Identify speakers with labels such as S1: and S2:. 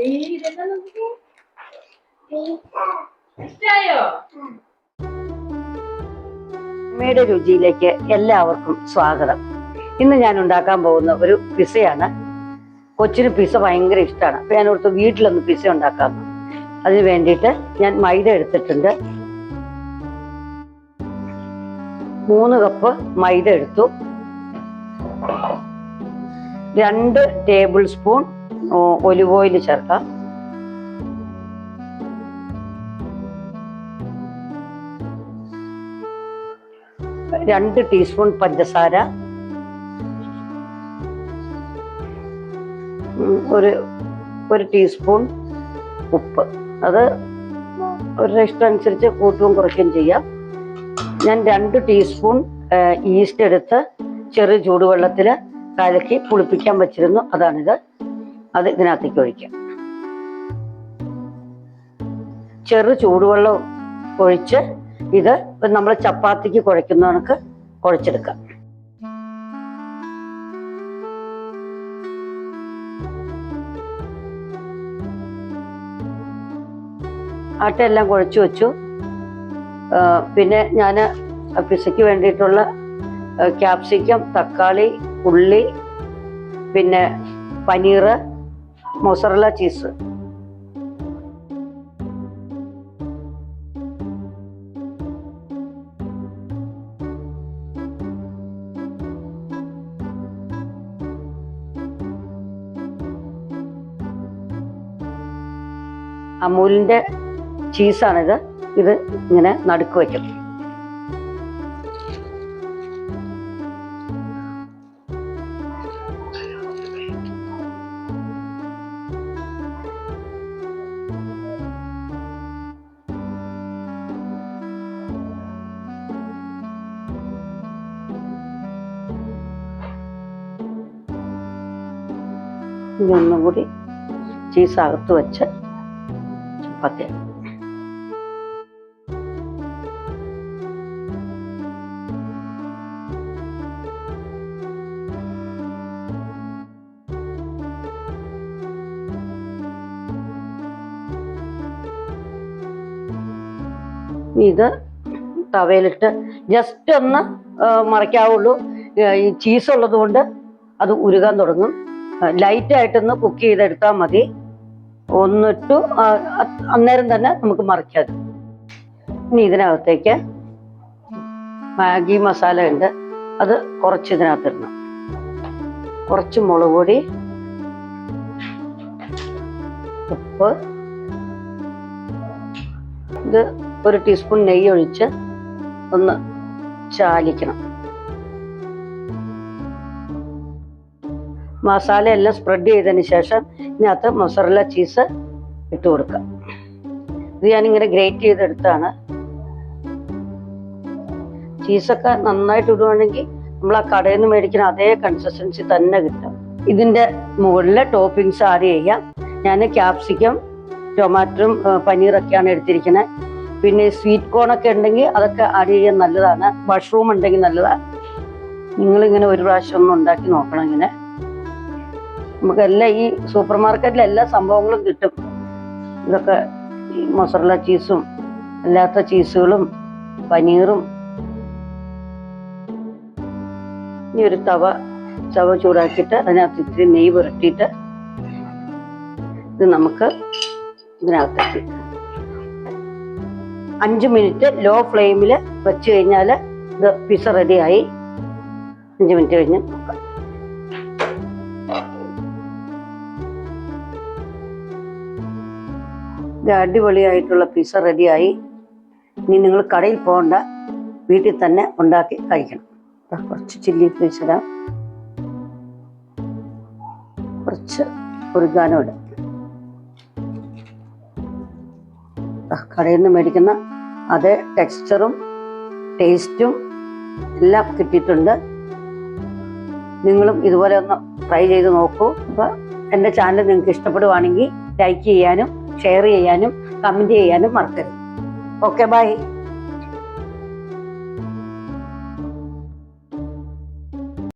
S1: അമ്മയുടെ രുചിയിലേക്ക് എല്ലാവർക്കും സ്വാഗതം. ഇന്ന് ഞാൻ ഉണ്ടാക്കാൻ പോകുന്ന ഒരു പിസയാണ് കൊച്ചിന് പിസ ഭയങ്കര ഇഷ്ടമാണ്. അപ്പൊ ഞാൻ ഓർത്ത് വീട്ടിലൊന്ന് പിസ ഉണ്ടാക്കാം. അതിന് വേണ്ടിയിട്ട് ഞാൻ മൈദ എടുത്തിട്ടുണ്ട്. മൂന്ന് കപ്പ് മൈദ എടുത്തു. രണ്ട് ടേബിൾ സ്പൂൺ ഒലിവ് ഓയിൽ ചേർക്കാം രണ്ട് ടീസ്പൂൺ പഞ്ചസാര. ഒരു ഒരു ടീസ്പൂൺ ഉപ്പ്. അത് ഒരു ഇഷ്ടം അനുസരിച്ച് കൂട്ടുകയും കുറയ്ക്കുകയും ചെയ്യാം. ഞാൻ രണ്ട് ടീസ്പൂൺ ഈസ്റ്റ് എടുത്ത് ചെറു ചൂടുവെള്ളത്തിൽ കലക്കി പുളിപ്പിക്കാൻ വെച്ചിരുന്നു. അതാണിത്. അത് ഇതിനകത്തേക്ക് ഒഴിക്കാം. ചെറു ചൂടുവെള്ളം ഒഴിച്ച് ഇത് നമ്മൾ ചപ്പാത്തിക്ക് കുഴക്കുന്ന കണക്ക് കുഴച്ചെടുക്കാം. ആട്ടയെല്ലാം കുഴച്ചു വെച്ചു. പിന്നെ ഞാൻ പിസയ്ക്ക് വേണ്ടിയിട്ടുള്ള ക്യാപ്സിക്കം തക്കാളി ഉള്ളി പിന്നെ പനീർ മൊസറല ചീസ്. അമൂലിന്റെ ചീസാണിത്. ഇത് ഇങ്ങനെ നടുക്ക് വയ്ക്കും. ഇനി ഒന്നും കൂടി ചീസ് അകത്ത് വെച്ച് ചപ്പാത്തി ഇത് തവയിലിട്ട് ജസ്റ്റ് ഒന്ന് മറയ്ക്കാവുള്ളൂ ഈ ചീസ് ഉള്ളത് കൊണ്ട് അത് ഉരുകാൻ തുടങ്ങും. ലൈറ്റ് ആയിട്ടൊന്ന് കുക്ക് ചെയ്തെടുത്താൽ മതി. ഒന്നിട്ടു അന്നേരം തന്നെ നമുക്ക് മറിക്കാം. ഇനി ഇതിനകത്തേക്ക് മാഗി മസാല ഉണ്ട്. അത് കുറച്ച് ഇതിനകത്ത് ഇടണം കുറച്ച് മുളക് പൊടി ഉപ്പ് ഇത് ഒരു ടീസ്പൂൺ നെയ്യ് ഒഴിച്ച് ഒന്ന് ചാലിക്കണം. മസാല എല്ലാം സ്പ്രെഡ് ചെയ്തതിന് ശേഷം ഇതിനകത്ത് മൊസറല ചീസ് ഇട്ട് കൊടുക്കാം. ഇത് ഞാനിങ്ങനെ ഗ്രേറ്റ് ചെയ്തെടുത്താണ്. ചീസൊക്കെ നന്നായിട്ട് ഇടുവാണെങ്കിൽ നമ്മൾ ആ കടയിൽ നിന്ന് മേടിക്കുന്ന അതേ കൺസിസ്റ്റൻസി തന്നെ കിട്ടും. ഇതിന്റെ മുകളിൽ ടോപ്പിങ്സ് ആഡ് ചെയ്യാം ഞാൻ ക്യാപ്സിക്കം ടൊമാറ്റോയും പനീറൊക്കെയാണ് എടുത്തിരിക്കുന്നത്. പിന്നെ സ്വീറ്റ് കോണൊക്കെ ഉണ്ടെങ്കിൽ അതൊക്കെ ആഡ് ചെയ്യാൻ നല്ലതാണ്. മഷ്റൂം ഉണ്ടെങ്കിൽ നല്ലതാണ് നിങ്ങളിങ്ങനെ ഒരു പ്രാവശ്യം ഒന്ന് ഉണ്ടാക്കി നോക്കണം ഇങ്ങനെ. നമുക്ക് എല്ലാം ഈ സൂപ്പർ മാർക്കറ്റിൽ എല്ലാ സംഭവങ്ങളും കിട്ടും. ഇതൊക്കെ ഈ മൊസറല ചീസും അല്ലാത്ത ചീസുകളും പനീറും. ഇനി ഒരു തവ ചവ ചൂടാക്കിയിട്ട് അതിനകത്ത് ഇത്തിരി നെയ്യ് പുരട്ടിയിട്ട് ഇത് നമുക്ക് ഇതിനകത്തേക്ക് അഞ്ച് മിനിറ്റ് ലോ ഫ്ലെയിമിൽ വെച്ച് കഴിഞ്ഞാൽ ഇത് പിസ റെഡിയായി അഞ്ച് മിനിറ്റ് കഴിഞ്ഞ് നോക്കാം. ഇത് അടിപൊളിയായിട്ടുള്ള പിസ്സ റെഡിയായി ഇനി നിങ്ങൾ കടയിൽ പോകണ്ട. വീട്ടിൽ തന്നെ ഉണ്ടാക്കി കഴിക്കണം. കുറച്ച് ചില്ലി ഫ്ലേക്സ് ഇടാം കുറച്ച് ഒറിഗാനോ ഇടാം. കടയിൽ നിന്ന് മേടിക്കുന്ന അതേ ടെക്സ്ചറും ടേസ്റ്റും എല്ലാം കിട്ടിയിട്ടുണ്ട്. നിങ്ങളും ഇതുപോലെ ഒന്ന് ട്രൈ ചെയ്ത് നോക്കൂ. അപ്പോൾ എന്റെ ചാനൽ നിങ്ങൾക്ക് ഇഷ്ടപ്പെടുവാണെങ്കിൽ ലൈക്ക് ചെയ്യാനും ഷെയർ ചെയ്യാനും കമന്റ് ചെയ്യാനും മറക്കരുത്. Okay bye.